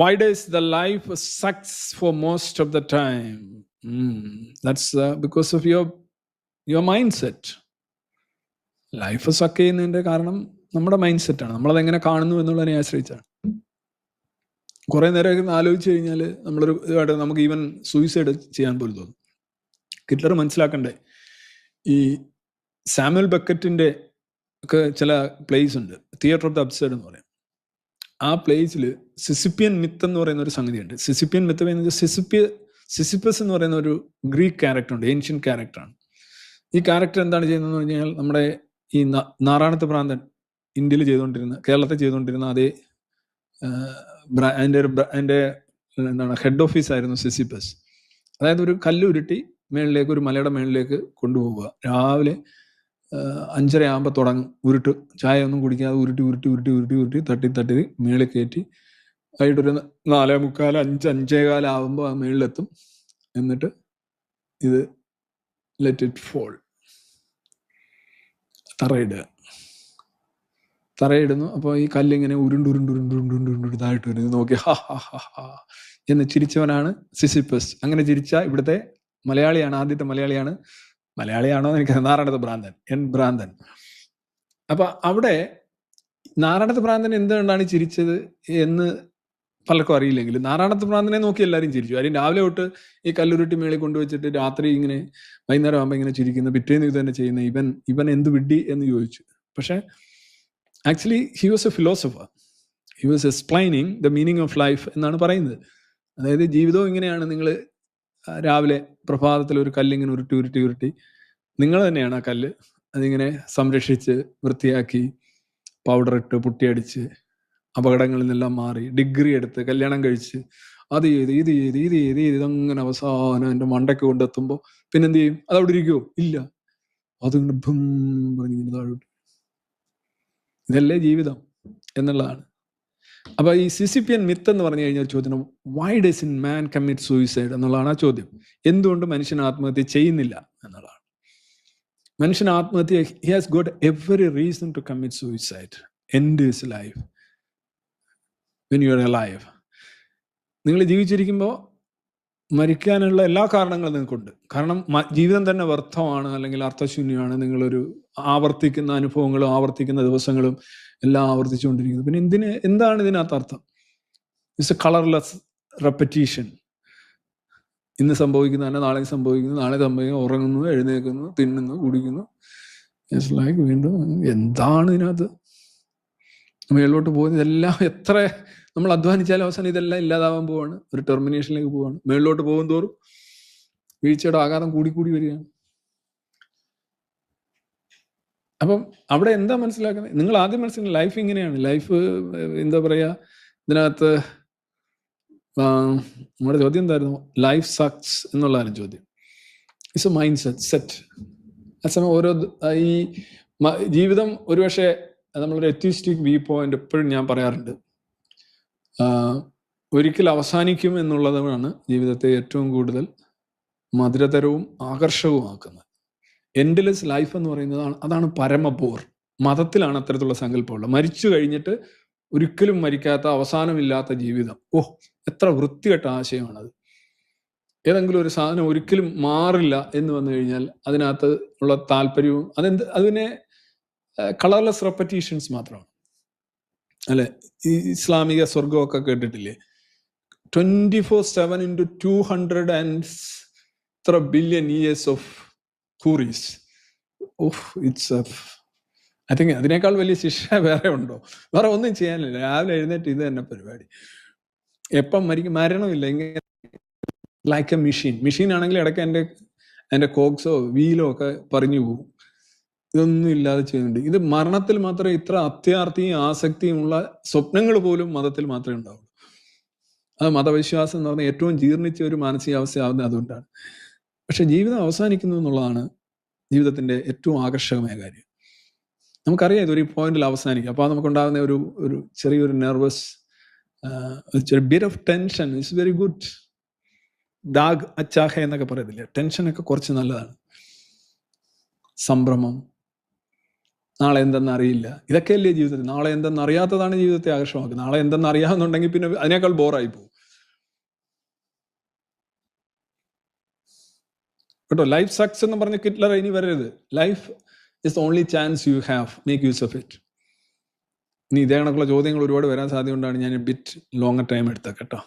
Why does the life sucks for most of the time? Mm, that's uh, because of your your mindset. Life suck ചെയ്യുന്നതിന്റെ കാരണം നമ്മുടെ mind സെറ്റാണ് നമ്മളതെങ്ങനെ കാണുന്നു എന്നുള്ളതിനെ ആശ്രയിച്ചാണ്. കുറെ നേരം ആലോചിച്ച് കഴിഞ്ഞാൽ നമ്മളൊരു ഇതായിട്ട് നമുക്ക് ഈവൻ സൂയിസൈഡ് ചെയ്യാൻ പോലും തോന്നും. ഹിറ്റ്ലർ മനസ്സിലാക്കണ്ടേ? ഈ സാമുവൽ ബക്കറ്റിന്റെ ഒക്കെ ചില പ്ലേസ് ഉണ്ട്. തിയേറ്റർ ഓഫ് ദ അബ്സൈഡ് എന്ന് പറയും. ആ പ്ലേസിൽ സിസിപ്പിയൻ മിത്ത് എന്ന് പറയുന്ന ഒരു സംഗതിയുണ്ട്. സിസിപ്പിയൻ മിത്ത് പറയുന്നത് സിസിപ്പിയ സിസിപ്പസ് എന്ന് പറയുന്ന ഒരു ഗ്രീക്ക് ക്യാരക്ടർ ഉണ്ട് ഏൻഷ്യൻ ക്യാരക്ടറാണ് ഈ ക്യാരക്ടർ എന്താണ് ചെയ്യുന്നതെന്ന് പറഞ്ഞു കഴിഞ്ഞാൽ നമ്മുടെ ഈ നാറാണത്ത് പ്രാന്തൻ ഇന്ത്യയിൽ ചെയ്തുകൊണ്ടിരുന്ന കേരളത്തിൽ ചെയ്തുകൊണ്ടിരുന്ന അതേ അതിന്റെ ഒരു അതിന്റെ എന്താണ് ഹെഡ് ഓഫീസ് ആയിരുന്നു സിസിപ്പസ് അതായത് ഒരു കല്ലുരുട്ടി മേളിലേക്ക് ഒരു മലയുടെ മേളിലേക്ക് കൊണ്ടുപോവുക. രാവിലെ അഞ്ചര ആകുമ്പോൾ തുടങ്ങും. ഉരുട്ട്. ചായ ഒന്നും കുടിക്കാതെ ഉരുട്ടി ഉരുട്ടി ഉരുട്ടി ഉരുട്ടി ഉരുട്ടി തട്ടി തട്ടി മേളിൽ കയറ്റി വൈകിട്ടൊരു നാലേ മുക്കാൽ അഞ്ച് അഞ്ചേകാലം ആകുമ്പോൾ ആ മേളിലെത്തും. എന്നിട്ട് ഇത് ലെറ്റ് ഇറ്റ് ഫോൾ തറയിടുക. തറയിടുന്നു. അപ്പോൾ ഈ കല്ലിങ്ങനെ ഉരുണ്ട് ഉരുണ്ട് ഉരുണ്ട് ഉരുണ്ട് ഉരുണ്ട് ഉരുണ്ട് ഇതായിട്ട് വരുന്നു നോക്കി ഹാ ഹാ ഹാ ഹാ എന്ന് ചിരിച്ചവനാണ് സിസിപ്പസ്. അങ്ങനെ ചിരിച്ച ഇവിടുത്തെ മലയാളിയാണ് ആദ്യത്തെ മലയാളിയാണ് മലയാളിയാണോ എനിക്ക് നാരായണത്ത് ഭ്രാന്തൻ. എൻ ഭ്രാന്തൻ. അപ്പൊ അവിടെ നാരായണത്ത് ഭ്രാന്തൻ എന്തുകൊണ്ടാണ് ചിരിച്ചത് എന്ന് പലർക്കും അറിയില്ലെങ്കിലും നാരായണത്ത് ഭ്രാന്തനെ നോക്കി എല്ലാവരും ചിരിച്ചു. കാര്യം രാവിലെ തൊട്ട് ഈ കല്ലുരുട്ടി മേളിൽ കൊണ്ടുവച്ചിട്ട് രാത്രി ഇങ്ങനെ വൈകുന്നേരം ആകുമ്പോൾ ഇങ്ങനെ ചിരിക്കുന്ന. പിറ്റേന്ന് ഇത് തന്നെ ചെയ്യുന്ന ഇവൻ ഇവൻ എന്ത് വിഡ്ഡി എന്ന് ചോദിച്ചു. പക്ഷെ actually he was a philosopher he was explaining the meaning of life എന്നാണ് പറയുന്നത്. അതായത് ജീവിതവും ഇങ്ങനെയാണ്. നിങ്ങൾ രാവിലെ പ്രഭാതത്തിൽ ഒരു കല്ലിങ്ങനെ ഉരുട്ടി ഉരുട്ടി ഉരുട്ടി. നിങ്ങൾ തന്നെയാണ് ആ കല്ല് അതിങ്ങനെ സംരക്ഷിച്ച് വൃത്തിയാക്കി പൗഡർ ഇട്ട് പുട്ടിയടിച്ച് അപകടങ്ങളിൽ നിന്നെല്ലാം മാറി ഡിഗ്രി എടുത്ത് കല്യാണം കഴിച്ച് അത് ചെയ്ത് ഇത് ചെയ്ത് ഇത് ചെയ്ത് ചെയ്ത് ഇതങ്ങനെ അവസാനം എന്റെ മണ്ടയ്ക്ക് കൊണ്ടെത്തുമ്പോൾ പിന്നെന്ത് ചെയ്യും? അത് അവിടെ ഇരിക്കുമോ ഇല്ല. അതുകൊണ്ട് ഭം പറഞ്ഞിങ്ങനെ താഴോട്ട്. ഇതല്ലേ ജീവിതം എന്നുള്ളതാണ്. അപ്പൊ ഈ സിസിപ്പിയൻ മിത്ത് എന്ന് പറഞ്ഞു കഴിഞ്ഞാൽ ചോദ്യം why does in man commit suicide എന്നുള്ളതാണ് ആ ചോദ്യം. എന്തുകൊണ്ട് മനുഷ്യൻ ആത്മഹത്യ ചെയ്യുന്നില്ല എന്നുള്ളതാണ്. മനുഷ്യൻ ആത്മഹത്യ he has got every reason to commit suicide and is life when you are a life നിങ്ങൾ ജീവിച്ചിരിക്കുമ്പോൾ മരിക്കാനുള്ള എല്ലാ കാരണങ്ങളും നിങ്ങൾക്കുണ്ട്. കാരണം ജീവിതം തന്നെ വ്യർത്ഥമാണ് അല്ലെങ്കിൽ അർത്ഥശൂന്യമാണ്. നിങ്ങളൊരു ആവർത്തിക്കുന്ന അനുഭവങ്ങളും ആവർത്തിക്കുന്ന ദിവസങ്ങളും എല്ലാം ആവർത്തിച്ചുകൊണ്ടിരിക്കുന്നു. പിന്നെ എന്തിന് എന്താണ് ഇതിനകത്ത് അർത്ഥം? ഇറ്റ്സ് എ കളർലെസ് റെപ്പറ്റീഷൻ ഇന്ന് സംഭവിക്കുന്ന തന്നെ നാളെ സംഭവിക്കുന്നു നാളെ സംഭവിക്കുന്നു ഉറങ്ങുന്നു എഴുന്നേൽക്കുന്നു തിന്നുന്നു കുടിക്കുന്നു. ലൈക്ക് വീണ്ടും എന്താണ് ഇതിനകത്ത്? മേലോട്ട് പോകുന്നത് ഇതെല്ലാം എത്ര നമ്മൾ അധ്വാനിച്ചാലും അവസാനം ഇതെല്ലാം ഇല്ലാതാവാൻ പോവാണ്. ഒരു ടെർമിനേഷനിലേക്ക് പോവാണ്. മേളിലോട്ട് പോകും തോറും വീഴ്ചയുടെ ആഘാതം കൂടിക്കൂടി വരികയാണ്. അപ്പം അവിടെ എന്താ മനസ്സിലാക്കുന്നത്? നിങ്ങൾ ആദ്യം മനസ്സിലാക്കുന്നത് ലൈഫ് ഇങ്ങനെയാണ്. ലൈഫ് എന്താ പറയാ ഇതിനകത്ത് ആ, നമ്മുടെ ചോദ്യം എന്തായിരുന്നു? ലൈഫ് സക്സ് എന്നുള്ളതാണ് ചോദ്യം. It's a mind set set അതേസമയം ഓരോ ഈ ജീവിതം ഒരുപക്ഷെ നമ്മളൊരു എത്തിസ്റ്റിക് വ്യൂ പോയിന്റ് എപ്പോഴും ഞാൻ പറയാറുണ്ട്. ഒരിക്കൽ അവസാനിക്കും എന്നുള്ളതാണ് ജീവിതത്തെ ഏറ്റവും കൂടുതൽ മധുരതരവും ആകർഷകവുമാക്കുന്നത്. എൻഡ്ലെസ് ലൈഫ് എന്ന് പറയുന്നതാണ് അതാണ് പരമപോർ. മതത്തിലാണ് അത്തരത്തിലുള്ള സങ്കല്പമുള്ളത്. മരിച്ചു കഴിഞ്ഞിട്ട് ഒരിക്കലും മരിക്കാത്ത അവസാനമില്ലാത്ത ജീവിതം. ഓ എത്ര വൃത്തികെട്ട ആശയമാണത്. ഏതെങ്കിലും ഒരു സാധനം ഒരിക്കലും മാറില്ല എന്ന് വന്നു കഴിഞ്ഞാൽ അതിനകത്ത് ഉള്ള താല്പര്യവും അതെന്ത് അതിനെ കളർലെസ് റെപ്പറ്റീഷൻസ് മാത്രമാണ്. അല്ലെ? ഈ ഇസ്ലാമിക സ്വർഗമൊക്കെ കേട്ടിട്ടില്ലേ? Twenty four seven into two hundred and ഇത്ര billion years of houris of it's I think അതിനേക്കാൾ വലിയ ശിക്ഷ വേറെ ഉണ്ടോ? വേറെ ഒന്നും ചെയ്യാനില്ല. രാവിലെ എഴുന്നേറ്റ് ഇത് തന്നെ പരിപാടി. എപ്പം മരിക്കും മരണമില്ല. ഇങ്ങനെ ലൈക്ക് എ മെഷീൻ മെഷീൻ ആണെങ്കിൽ ഇടയ്ക്ക് എന്റെ എന്റെ കോക്സോ വീലോ ഒക്കെ പറഞ്ഞു പോകും. ഇതൊന്നും ഇല്ലാതെ ചെയ്യുന്നുണ്ട്. ഇത് മരണത്തിൽ മാത്രമേ ഇത്ര അത്യാർത്ഥിയും ആസക്തിയുമുള്ള സ്വപ്നങ്ങൾ പോലും മതത്തിൽ മാത്രമേ ഉണ്ടാവുള്ളൂ. അത് മതവിശ്വാസം എന്ന് പറഞ്ഞാൽ ഏറ്റവും ജീർണിച്ച ഒരു മാനസികാവസ്ഥയാവുന്നത് അതുകൊണ്ടാണ്. പക്ഷെ ജീവിതം അവസാനിക്കുന്നു എന്നുള്ളതാണ് ജീവിതത്തിന്റെ ഏറ്റവും ആകർഷകമായ കാര്യം. നമുക്കറിയാം ഇതൊരു പോയിന്റിൽ അവസാനിക്കും. അപ്പോൾ നമുക്കുണ്ടാകുന്ന ഒരു ഒരു ചെറിയൊരു nervous bit of tension it's very good ഡാഗ് അച്ചാഹ എന്നൊക്കെ പറയത്തില്ലേ? ടെൻഷനൊക്കെ കുറച്ച് നല്ലതാണ്. സംഭ്രമം നാളെ എന്തെന്ന് അറിയില്ല ഇതൊക്കെയല്ലേ ജീവിതത്തിൽ. നാളെ എന്തെന്ന് അറിയാത്തതാണ് ജീവിതത്തെ ആകർഷമാക്കുന്നത് നാളെ എന്തെന്ന് അറിയാമെന്നുണ്ടെങ്കിൽ പിന്നെ അതിനേക്കാൾ ബോറായി പോകും. കേട്ടോ ലൈഫ് സക്സ് എന്ന് പറഞ്ഞ കിറ്റ്ലർ ഇനി വരരുത്. Life is only chance you have make use of it ഇനി ഇതേ കണക്കുള്ള ചോദ്യങ്ങൾ ഒരുപാട് വരാൻ സാധ്യതയുണ്ടാണ്. ഞാൻ ബിറ്റ് ലോങ്ങർ ടൈം എടുത്തത് കേട്ടോ.